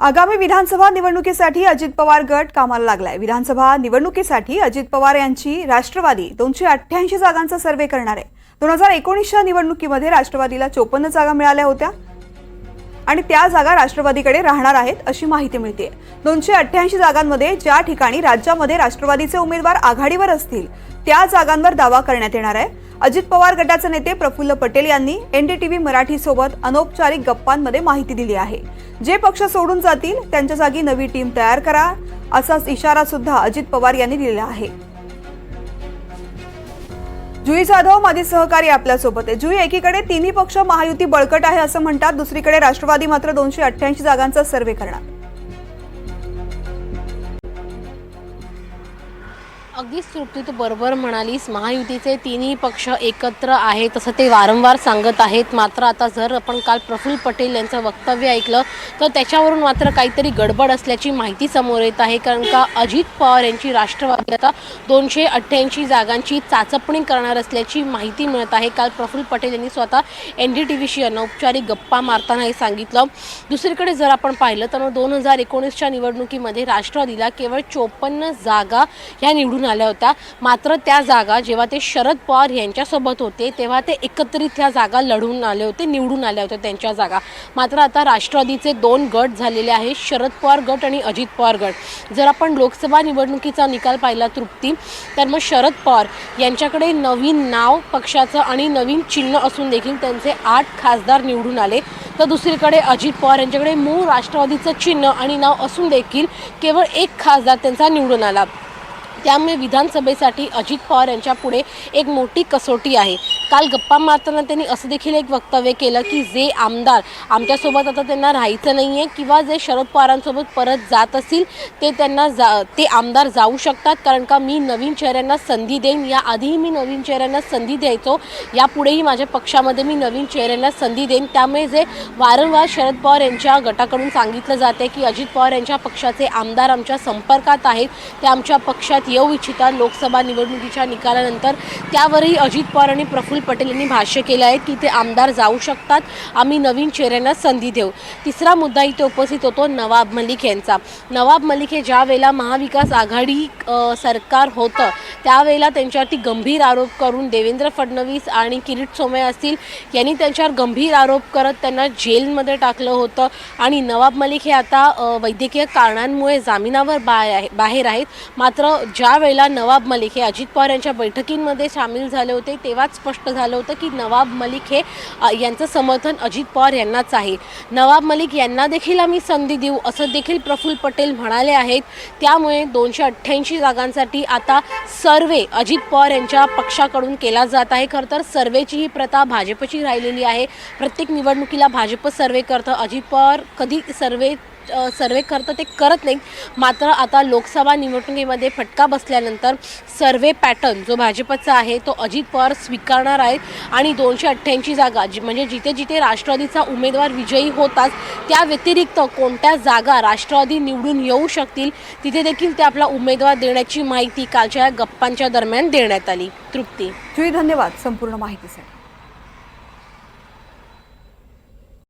आगामी विधानसभा निवडणुकीसाठी अजित पवार गट कामाला लागलाय. विधानसभा निवडणुकीसाठी अजित पवार यांची राष्ट्रवादी दोनशे अठ्ठ्याऐंशी जागांचा सर्व्हे करणार आहे. दोन हजार एकोणीसच्या निवडणुकीमध्ये राष्ट्रवादीला चोपन्न जागा मिळाल्या होत्या. आणि त्या जागा राष्ट्रवादीकडे राहणार आहेत अशी माहिती मिळते दोनशे अठ्ठ्याऐंशी जागांमध्ये ज्या ठिकाणी राज्यामध्ये राष्ट्रवादीचे उमेदवार आघाडीवर असतील त्या जागांवर दावा करण्यात येणार आहे. अजित पवार गटाचे नेते प्रफुल्ल पटेल यांनी एनडीटीव्ही मराठी सोबत अनौपचारिक गप्पांमध्ये माहिती दिली आहे. जे पक्ष सोडून जातील त्यांच्या जागी नवी टीम तयार करा असाच इशारा सुद्धा अजित पवार यांनी दिलेला आहे. जुई जाधव माझी सहकारी आपल्यासोबत आहे जुई एकीकडे तिन्ही पक्ष महायुती बळकट आहे असं म्हणतात दुसरीकडे राष्ट्रवादी मात्र दोनशे अठ्ठ्याऐंशी जागांचा सर्वे करणार. अगदीच तृप्ती तू बरोबर म्हणालीस. महायुतीचे तिन्ही पक्ष एकत्र आहेत तसं ते वारंवार सांगत आहेत. मात्र आता जर आपण काल प्रफुल्ल पटेल यांचं वक्तव्य ऐकलं तर त्याच्यावरून मात्र काहीतरी गडबड असल्याची माहिती समोर येत आहे. कारण का अजित पवार यांची राष्ट्रवादी आता दोनशे अठ्ठ्याऐंशी जागांची चाचपणी करणार असल्याची माहिती मिळत आहे. काल प्रफुल्ल पटेल यांनी स्वतः एन डी टी व्हीशी अनौपचारिक गप्पा मारताना हे सांगितलं. दुसरीकडे जर आपण पाहिलं तर दोन हजार एकोणीसच्या निवडणुकीमध्ये राष्ट्रवादीला केवळ चोपन्न जागा ह्या निवडून आल्या होत्या. मात्र त्या जागा जेव्हा ते शरद पवार यांच्यासोबत होते तेव्हा ते एकत्रित ह्या जागा लढून आले होते निवडून आल्या होत्या त्यांच्या जागा. मात्र आता राष्ट्रवादीचे दोन गट झालेले आहेत शरद पवार गट आणि अजित पवार गट. जर आपण लोकसभा निवडणुकीचा निकाल पाहिला तृप्ती तर मग शरद पवार यांच्याकडे नवीन नाव पक्षाचं आणि नवीन चिन्ह असून देखील त्यांचे आठ खासदार निवडून आले. तर दुसरीकडे अजित पवार यांच्याकडे मूळ राष्ट्रवादीचं चिन्ह आणि नाव असून देखील केवळ एक खासदार त्यांचा निवडून आला. त्यामुळे विधानसभेसाठी अजित पवार यांच्यापुढे एक मोठी कसोटी आहे. काल गप्पा मारताना त्यांनी असं देखील एक वक्तव्य केलं की जे आमदार आमच्यासोबत आता त्यांना राहायचं नाही आहे किंवा जे शरद पवारांसोबत परत जात असतील ते त्यांना जा ते आमदार जाऊ शकतात. कारण का मी नवीन चेहऱ्यांना संधी देईन. याआधीही मी नवीन चेहऱ्यांना संधी द्यायचो. यापुढेही माझ्या पक्षामध्ये मी नवीन चेहऱ्यांना संधी देईन. त्यामुळे जे वारंवार शरद पवार यांच्या गटाकडून सांगितलं जाते की अजित पवार यांच्या पक्षाचे आमदार आमच्या संपर्कात आहेत. ते आमच्या पक्षात येऊ इच्छितात लोकसभा निवडणुकीच्या निकालानंतर. त्यावरही अजित पवार आणि प्रफुल्ल पटेल यांनी भाष्य केलं आहे की ते आमदार जाऊ शकतात. आम्ही नवीन चेहऱ्यांना संधी देऊ. तिसरा मुद्दा इथे उपस्थित होतो नवाब मलिक यांचा. नवाब मलिक हे ज्या वेळेला महाविकास आघाडी सरकार होतं त्यावेळेला त्यांच्यावरती गंभीर आरोप करून देवेंद्र फडणवीस आणि किरीट सोमय असतील यांनी त्यांच्यावर गंभीर आरोप करत त्यांना जेलमध्ये टाकलं होतं. आणि नवाब मलिक हे आता वैद्यकीय कारणांमुळे जामिनावर बाहेर आहे बाहेर आहेत. मात्र ज्या वेळेला नवाब मलिक हे अजित पवार यांच्या बैठकींमध्ये सामील झाले होते तेव्हाच स्पष्ट झालं होतं की नवाब मलिक हे यांचं समर्थन अजित पवार यांनाच आहे. नवाब मलिक यांना देखील आम्ही संधी देऊ असं देखील प्रफुल्ल पटेल म्हणाले आहेत. त्यामुळे दोनशे अठ्ठ्याऐंशी जागांसाठी आता सर्वे अजित पवार यांच्या पक्षाकडून केला जात आहे. खरं तर सर्वेची ही प्रथा भाजपची राहिलेली आहे. प्रत्येक निवडणुकीला भाजप सर्वे करतं. अजित पवार कधी सर्वे सर्वे करतं ते करत नाही. मात्र आता लोकसभा निवडणुकीमध्ये फटका बसल्यानंतर सर्वे पॅटर्न जो भाजपचा आहे तो अजित पवार स्वीकारणार आहेत आणि दोनशे अठ्ठ्याऐंशी जागा जी म्हणजे जिथे जिथे राष्ट्रवादीचा उमेदवार विजयी होताच त्या व्यतिरिक्त कोणत्या जागा राष्ट्रवादी निवडून येऊ शकतील तिथे देखील ते आपला उमेदवार देण्याची माहिती कालच्या या गप्पांच्या दरम्यान देण्यात आली. तृप्ती. जुई धन्यवाद संपूर्ण माहितीसाठी.